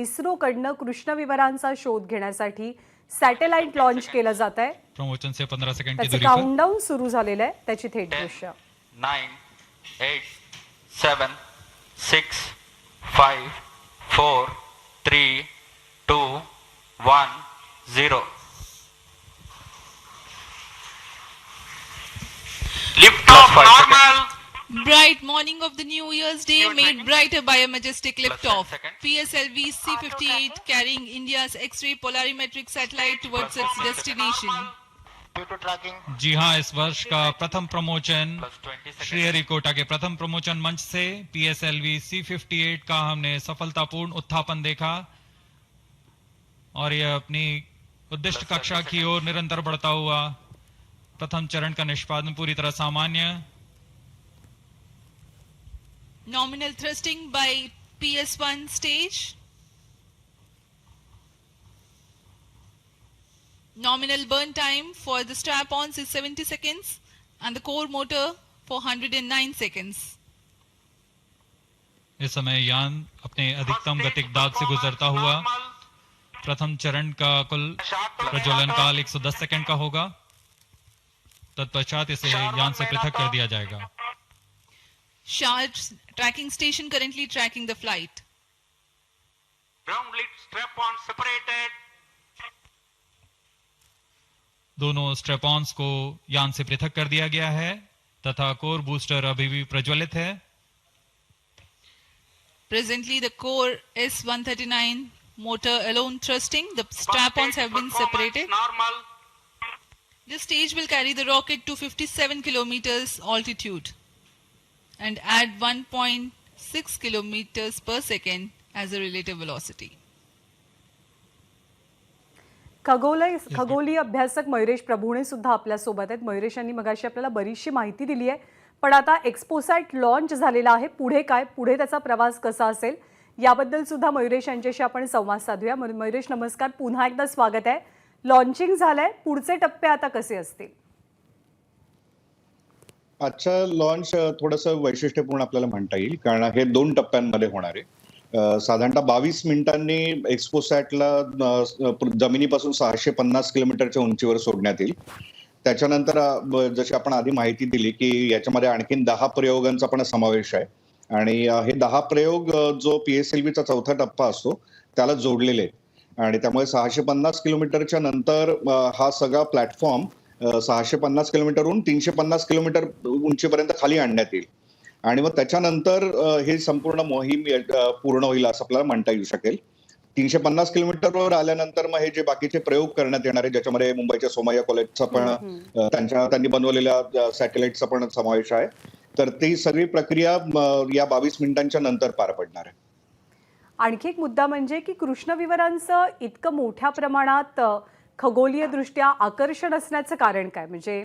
इस्रोकडनं कृष्णविवरांचा शोध घेण्यासाठी satellite launch केलं जात आहे प्रमोशन से 15 सेकंड की त्याचं दूरी पर. काउंटडाऊन सुरू झालेलं आहे. त्याची थेट दृश्य. nine, eight, seven, six, five, four, three, two, one, zero. Bright morning of the New Year's Day Your made brighter by a majestic liftoff. PSLV C-58 carrying India's X-ray polarimetric satellite towards its destination. जी हाँ इस वर्ष का प्रथम promotion Plus 20 Sriharikota के प्रथम promotion मंच से PSLV C fifty eight का हमने सफलतापूर्ण उत्थापन देखा और यह अपनी उद्दिष्ट कक्षा की ओर निरंतर बढ़ता हुआ प्रथम चरण का निष्पादन पूरी तरह सामान्य Nominal thrusting by PS1 stage. Nominal burn time for the strap-ons is 70 seconds and the core motor for 109 seconds. इस समय यान अपने अधिकतम गतिक दाब से गुजरता हुआ प्रथम चरण का कुल प्रज्वलन काल 110 सेकंड का होगा तत्पश्चात इसे यान से पृथक कर दिया जाएगा Charge tracking station currently tracking the flight. ground lead strap on separated. दोनों स्ट्रेपॉन्स को यान से पृथक कर दिया गया है तथा कोर बूस्टर अभी भी प्रज्वलित है Presently, the core S139 motor alone thrusting. The strap-ons have been separated. Normal. The stage will carry the rocket to 57 kilometers altitude and add 1.6 kilometers per second as a relative velocity. खगोलय खगोलीय अभ्यासक मयुरेश प्रभुणे सुद्धा आपल्यासोबत आहेत. मयुरेश यांनी मगाशी आपल्याला बरीचशी माहिती दिली आहे. पण आता एक्सपोसॅट लॉन्च झालेला आहे. पुढे काय? पुढे त्याचा प्रवास कसा असेल? याबद्दल सुद्धा मयुरेश यांच्याशी आपण संवाद साधूया. मयु- मयुरेश नमस्कार. पुन्हा एकदा स्वागत आहे. लॉन्चिंग झालंय. पुढचे टप्पे आता कसे असतील? आजचा लॉन्च थोडंसं वैशिष्ट्यपूर्ण आपल्याला म्हणता येईल. कारण हे दोन टप्प्यांमध्ये होणार आहे. साधारणतः बावीस मिनिटांनी एक्सपोसॅटला जमिनीपासून सहाशे पन्नास किलोमीटरच्या उंचीवर सोडण्यात येईल. त्याच्यानंतर जशी आपण आधी माहिती दिली की याच्यामध्ये आणखीन दहा प्रयोगांचा पण समावेश आहे. आणि हे दहा प्रयोग जो पी एस एल व्हीचा चौथा टप्पा असतो त्याला जोडलेले आहेत. आणि त्यामुळे सहाशे पन्नास किलोमीटरच्या नंतर हा सगळा प्लॅटफॉर्म सहाशे पन्नास किलोमीटरहून तीनशे पन्नास किलोमीटर उंचीपर्यंत खाली आणण्यात येईल. आणि मग त्याच्यानंतर ही संपूर्ण मोहीम पूर्ण होईल असं आपल्याला म्हणता येऊ शकेल. तीनशे पन्नास किलोमीटरवर आल्यानंतर मग हे जे बाकीचे प्रयोग करण्यात येणार आहे ज्याच्यामध्ये मुंबईच्या सोमय्या कॉलेजचा पण त्यांच्या त्यांनी बनवलेल्या सॅटेलाइटचा पण समावेश आहे. तर ती सगळी प्रक्रिया या बावीस मिनिटांच्या नंतर पार पडणार आहे. आणखी एक मुद्दा म्हणजे की कृष्णविवरांचं इतकं मोठ्या प्रमाणात खगोलीयदृष्ट्या खगोलीय दृष्ट्या आकर्षण असण्याचं कारण काय? म्हणजे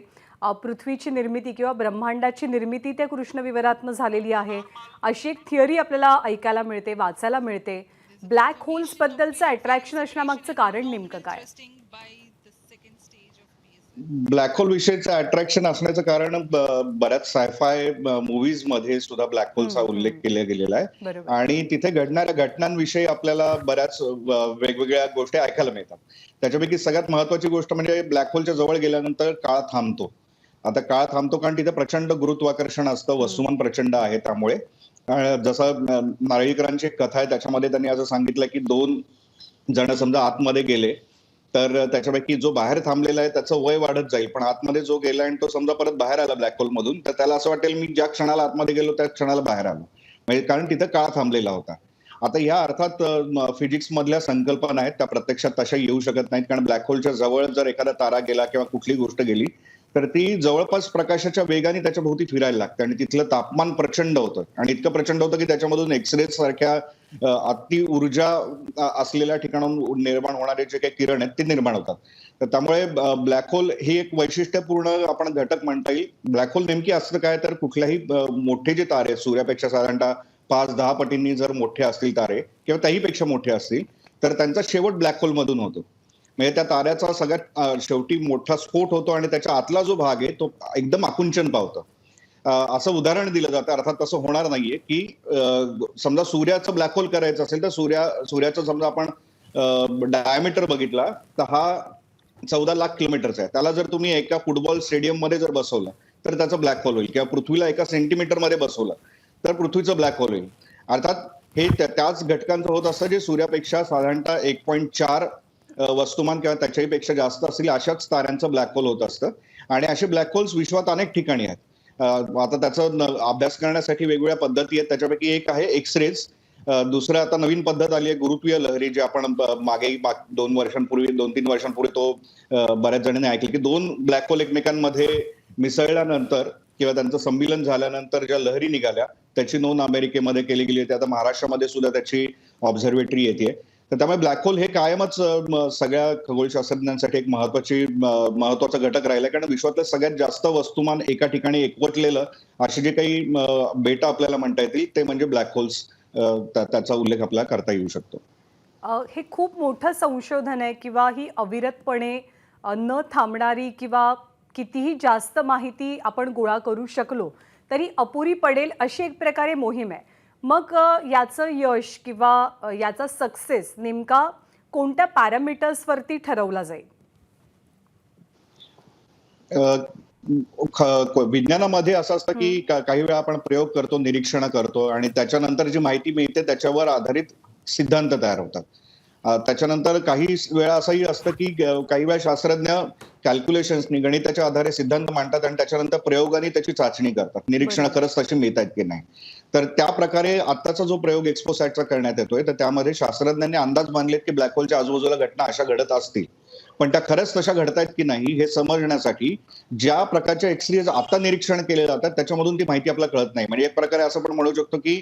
पृथ्वीची निर्मिती किंवा ब्रह्मांडाची निर्मिती त्या कृष्णविवरातनं झालेली आहे. अशी एक थिअरी आपल्याला ऐकायला मिळते वाचायला मिळते. ब्लॅक होल्स बद्दलचं अट्रॅक्शन असण्यामागचं कारण नेमकं काय Thrusting by the second stage of PSLV. Black hole विषयीचं अट्रॅक्शन असण्याचं कारण बऱ्याच सायफाय मुव्हीजमध्ये सुद्धा ब्लॅक होलचा उल्लेख. केला गेलेला आहे. आणि तिथे घडणाऱ्या घटनांविषयी आपल्याला बऱ्याच वेगवेगळ्या गोष्टी ऐकायला मिळतात. त्याच्यापैकी सगळ्यात महत्वाची गोष्ट म्हणजे ब्लॅक होलच्या जवळ गेल्यानंतर काळ थांबतो. आता काळ थांबतो कारण तिथे प्रचंड गुरुत्वाकर्षण असतं वस्तुमान प्रचंड आहे त्यामुळे. जसं नारळीकरांची कथा आहे त्याच्यामध्ये त्यांनी असं सांगितलं की दोन जण समजा आतमध्ये गेले तर त्याच्यापैकी जो बाहेर थांबलेला आहे त्याचं वय वाढत जाईल. पण आतमध्ये जो गेला आणि तो समजा परत बाहेर आला ब्लॅक होल मधून तर त्याला असं वाटेल मी ज्या क्षणाला आतमध्ये गेलो त्या क्षणाला बाहेर आलो. म्हणजे कारण तिथं काळ थांबलेला होता. आता या अर्थात फिजिक्स मधल्या संकल्पना आहेत त्या प्रत्यक्षात तशा येऊ शकत नाहीत. कारण ब्लॅक होलच्या जवळ जर एखादा तारा गेला किंवा कुठली गोष्ट गेली तर ती जवळपास प्रकाशाच्या वेगाने त्याच्या भोवती फिरायला लागते. आणि तिथलं तापमान प्रचंड होतं. आणि इतकं प्रचंड होतं की त्याच्यामधून एक्सरे सारख्या अति ऊर्जा असलेल्या ठिकाणाहून निर्माण होणारे जे काही किरण आहेत ते निर्माण होतात. तर त्यामुळे ब्लॅक होल ही एक वैशिष्ट्यपूर्ण आपण घटक म्हणता येईल. ब्लॅक होल नेमकी असतं काय तर कुठल्याही मोठे जे तारे आहेत, सूर्यापेक्षा साधारणतः पाच दहा पटींनी जर मोठे असतील तारे किंवा त्याहीपेक्षा मोठे असतील तर त्यांचा शेवट ब्लॅक होल मधून होतो. म्हणजे त्या ताऱ्याचा सगळ्यात शेवटी मोठा स्फोट होतो आणि त्याच्या आतला जो भाग आहे तो एकदम आकुंचन पावतो. असं उदाहरण दिलं जातं अर्थात तसं होणार नाहीये की समजा सूर्याचं ब्लॅक होल करायचं असेल तर सूर्या सूर्याचं समजा आपण डायमीटर बघितला तर हा चौदा लाख किलोमीटरचा आहे. त्याला जर तुम्ही एका फुटबॉल स्टेडियममध्ये जर बसवलं तर त्याचं ब्लॅक होल होईल. किंवा पृथ्वीला एका सेंटीमीटरमध्ये बसवलं तर पृथ्वीचं ब्लॅक होल होईल. अर्थात हे त्या- त्याच घटकांचं होत असतं जे सूर्यापेक्षा साधारणतः एक पॉईंट चार वस्तुमान किंवा त्याच्याही पेक्षा जास्त असतील अशाच ताऱ्यांचं ब्लॅक होल होत असतं. आणि असे ब्लॅक होल्स विश्वात अनेक ठिकाणी आहेत. आता त्याचा अभ्यास करण्यासाठी वेगवेगळ्या पद्धती आहेत. त्याच्यापैकी एक आहे एक्सरेज दुसरं आता नवीन पद्धत आली आहे गुरुत्वीय लहरी जे आपण मागे दोन वर्षांपूर्वी दोन तीन वर्षांपूर्वी तो बऱ्याच जणांनी ऐकले की दोन ब्लॅक होल एकमेकांमध्ये मिसळल्यानंतर किंवा त्यांचं संमिलन झाल्यानंतर ज्या लहरी निघाल्या त्याची नोंद अमेरिकेमध्ये केली गेली होती. आता महाराष्ट्रामध्ये सुद्धा त्याची ऑब्झर्वेटरी येते. तर त्यामुळे ब्लॅक होल हे कायमच सगळ्या खगोलशास्त्रज्ञांसाठी एक महत्वाची महत्त्वाचा घटक राहिला कारण विश्वातलं सगळ्यात जास्त वस्तुमान एका ठिकाणी एकवटलेलं असे जे काही बेटा आपल्याला म्हणता येतील ते म्हणजे ब्लॅक होल्स त्याचा उल्लेख आपल्याला करता येऊ शकतो. हे खूप मोठं संशोधन आहे किंवा ही अविरतपणे न थांबणारी किंवा कितीही जास्त माहिती आपण गोळा करू शकलो तरी अपुरी पडेल अशी एक प्रकारे मोहीम आहे. मग याचं यश किंवा याचा सक्सेस नेमका कोणत्या पॅरामीटर्सवरती ठरवला जाईल? विज्ञानामध्ये असं असतं की काही वेळा आपण प्रयोग करतो निरीक्षण करतो आणि त्याच्यानंतर जी माहिती मिळते त्याच्यावर आधारित सिद्धांत तयार होतात. त्याच्यानंतर काही वेळा असंही असतं की काही वेळा शास्त्रज्ञ कॅल्क्युलेशन्सनी गणिताच्या आधारे सिद्धांत मांडतात आणि त्याच्यानंतर प्रयोगाने त्याची चाचणी करतात. निरीक्षण खरंच तशी मिळत आहेत की नाही. तर त्या प्रकारे आताचा जो प्रयोग एक्सपोसॅटचा करण्यात येतोय तर त्यामध्ये शास्त्रज्ञांनी अंदाज बांधलेत की ब्लॅक होलच्या आजूबाजूला घटना अशा घडत असतील. पण त्या खरंच तशा घडतायत की नाही हे समजण्यासाठी ज्या प्रकारच्या एक्सरेज आता निरीक्षण केले जातात त्याच्यामधून ती माहिती आपल्याला कळत नाही. म्हणजे एक प्रकारे असं पण म्हणू शकतो की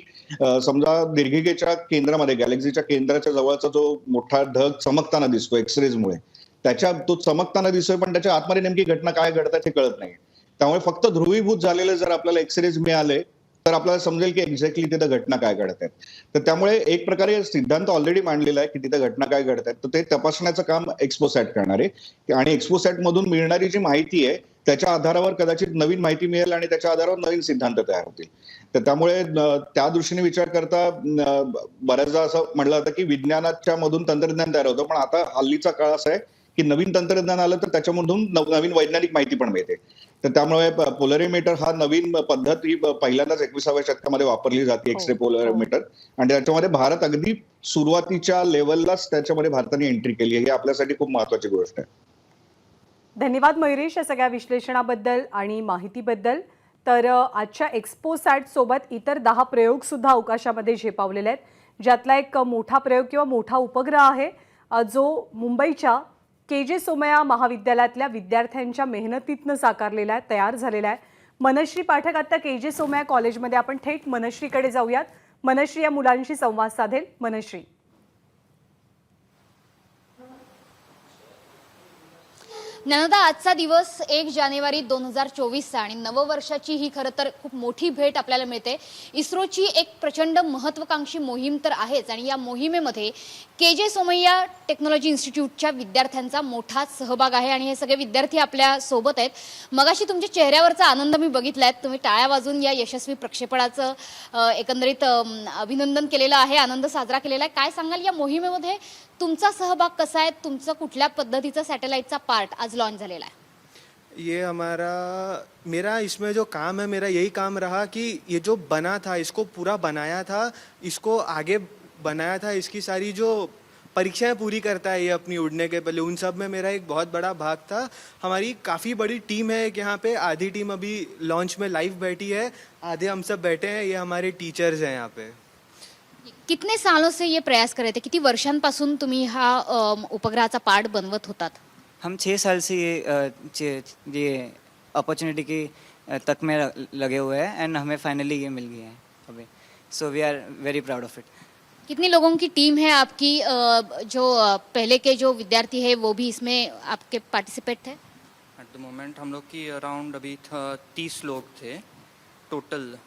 समजा दीर्घिकेच्या केंद्रामध्ये गॅलेक्सीच्या केंद्राच्या जवळचा जो मोठा ढग चमकताना दिसतो एक्सरेजमुळे त्याच्या तो चमकताना दिसतोय पण त्याच्या आतमध्ये नेमकी घटना काय घडतात हे कळत नाही. त्यामुळे फक्त ध्रुवीभूत झालेले जर आपल्याला एक्सरेज मिळाले तर आपल्याला समजेल की एक्झॅक्टली तिथं घटना काय घडत आहेत तर त्यामुळे एक प्रकारे सिद्धांत ऑलरेडी मांडलेला आहे की तिथं घटना काय घडत आहेत तर ते तपासण्याचं काम एक्सपोसॅट करणार आहे. आणि एक्सपोसॅट मधून मिळणारी जी माहिती आहे त्याच्या आधारावर कदाचित नवीन माहिती मिळेल आणि त्याच्या आधारावर नवीन सिद्धांत तयार होतील. तर त्यामुळे त्या दृष्टीने विचार करता बऱ्याचदा असं म्हटलं जातं की विज्ञानाच्या मधून तंत्रज्ञान तयार होतं. पण आता हल्लीचा काळ असा आहे की नवीन तंत्रज्ञान आलं तर त्याच्यामधून नव- नवीन वैज्ञानिक माहिती पण मिळते. तर त्यामुळे पोलरीमीटर हा नवीन पद्धत ही पहिल्यांदाच एकविसाव्या शतकामध्ये वापरली जाते एक्सरे हो. पोलरीमीटर. आणि त्याच्यामध्ये भारत अगदी सुरुवातीच्या लेवललाच त्याच्यामध्ये भारताने एंट्री केली आहे. ही आपल्यासाठी खूप महत्वाची गोष्ट आहे. धन्यवाद मयुरेश या सगळ्या विश्लेषणाबद्दल आणि माहितीबद्दल. तर आजच्या एक्सपो सॅट सोबत इतर दहा प्रयोग सुद्धा अवकाशामध्ये झेपावलेले आहेत. ज्यातला एक मोठा प्रयोग किंवा मोठा उपग्रह आहे जो मुंबईच्या के जे सोमया महाविद्यालयातल्या विद्यार्थ्यांच्या मेहनतीतनं साकारलेला आहे तयार झालेला आहे. मनश्री पाठक आता के जे सोमया कॉलेजमध्ये. आपण थेट मनश्रीकडे जाऊयात. मनश्री या मुलांशी संवाद साधेल. मनश्री. ज्ञानदा आजचा दिवस एक जानेवारी दोन हजार चोवीसचा आणि नववर्षाची ही खरं तर खूप मोठी भेट आपल्याला मिळते. इस्रोची एक प्रचंड महत्वाकांक्षी मोहीम तर आहेच आणि या मोहिमेमध्ये के जे सोमय्या टेक्नॉलॉजी इन्स्टिट्यूटच्या विद्यार्थ्यांचा मोठा सहभाग आहे आणि हे सगळे विद्यार्थी आपल्यासोबत आहेत. मगाशी तुमच्या चेहऱ्यावरचा आनंद मी बघितला आहे तुम्ही टाळ्या वाजून या यशस्वी प्रक्षेपणाचं एकंदरीत अभिनंदन केलेलं आहे आनंद साजरा केलेला आहे. काय सांगाल या मोहिमेमध्ये? तुमचा सहभाग कसा आहे? तुमचं कुठल्या पद्धतीचा सॅटेलाइटचा पार्ट आज लॉन्च झालेला आहे? ये हमारा मेरा इसमें जो काम है मेरा यही काम रहा कि ये जो बना था इसको पूरा बनाया था इसको आगे बनाया था इसकी सारी जो परीक्षाएं पूरी करता है ये अपनी उड़ने के पहले उन सब में मेरा एक बहुत बड़ा भाग था। हमारी काफ़ी बड़ी टीम है एक यहाँ पे आधी टीम अभी लॉन्च में लाइव बैठी है आधे हम सब बैठे हैं ये हमारे टीचर्स हैं यहाँ पे। कितने सालों से ये प्रयास कर रहे थे? किती वर्षांपासून तुम्ही हा अम, उपग्रहाचा पार्ट बनवत होतात? हम छः साल से ये अ, चे- ये अपॉर्चुनिटी की अ, तक में ल- लगे हुए हैं एंड हमें फाइनली ये मिल गई है अभी। So we are very proud of it कितने लोगों की टीम है आपकी अ, जो अ, पहले के जो विद्यार्थी है वो भी इसमें आपके पार्टिसिपेट थे? एट द मोमेंट हम लोग की अराउंड अभी तीस लोग थे total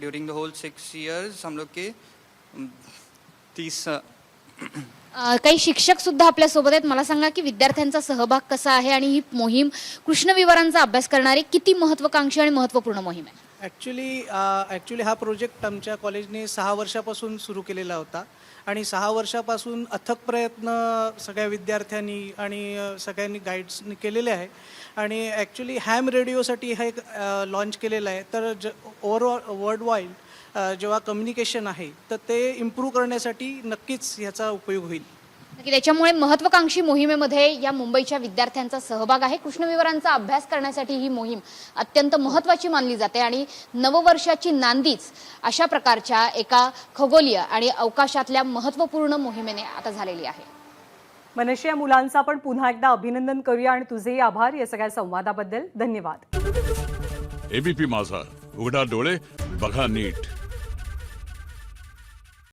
during the whole six years हम लोग के तीस अ, काही शिक्षक सुद्धा आपल्यासोबत आहेत. मला सांगा की विद्यार्थ्यांचा सहभाग कसा आहे आणि ही मोहीम कृष्णविवरांचा अभ्यास करणारी किती महत्वाकांक्षी आणि महत्त्वपूर्ण मोहीम आहे? ॲक्च्युली ॲक्च्युली हा प्रोजेक्ट आमच्या कॉलेजने सहा वर्षापासून सुरू केलेला होता. आणि सहा वर्षापासून अथक प्रयत्न सगळ्या विद्यार्थ्यांनी आणि सगळ्यांनी गाईड्सनी केलेले आहे. आणि ॲक्च्युली हॅम रेडिओसाठी हा एक लॉन्च केलेला आहे. तर ज ओव्हरऑल वर्ल्ड वाईड जेव्हा कम्युनिकेशन आहे तर ते इम्प्रूव्ह करण्यासाठी नक्कीच ह्याचा उपयोग होईल. की त्याच्यामुळे महत्वाकांक्षी मोहिमेमध्ये या मुंबईच्या विद्यार्थ्यांचा सहभाग आहे. कृष्णविवरांचा अभ्यास करण्यासाठी ही मोहीम अत्यंत महत्त्वाची मानली जाते आणि नववर्षाची नांदीच अशा प्रकारच्या एका खगोलीय आणि अवकाशातल्या महत्त्वपूर्ण मोहिमेने आता झालेली आहे. मनशी या मुलांचं आपण पुन्हा एकदा अभिनंदन करूया आणि तुझेही आभार या सगळ्या संवादाबद्दल. धन्यवाद. एबीपी माझा. उघडा डोळे बघा नीट.